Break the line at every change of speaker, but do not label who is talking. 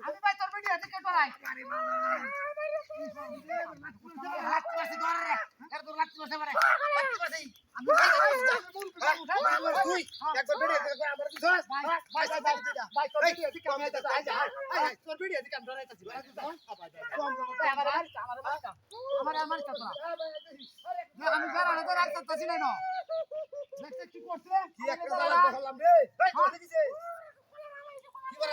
আমি ভাই তোর বেটি হাতে কেটে রাখ কি করছে
কি কি করে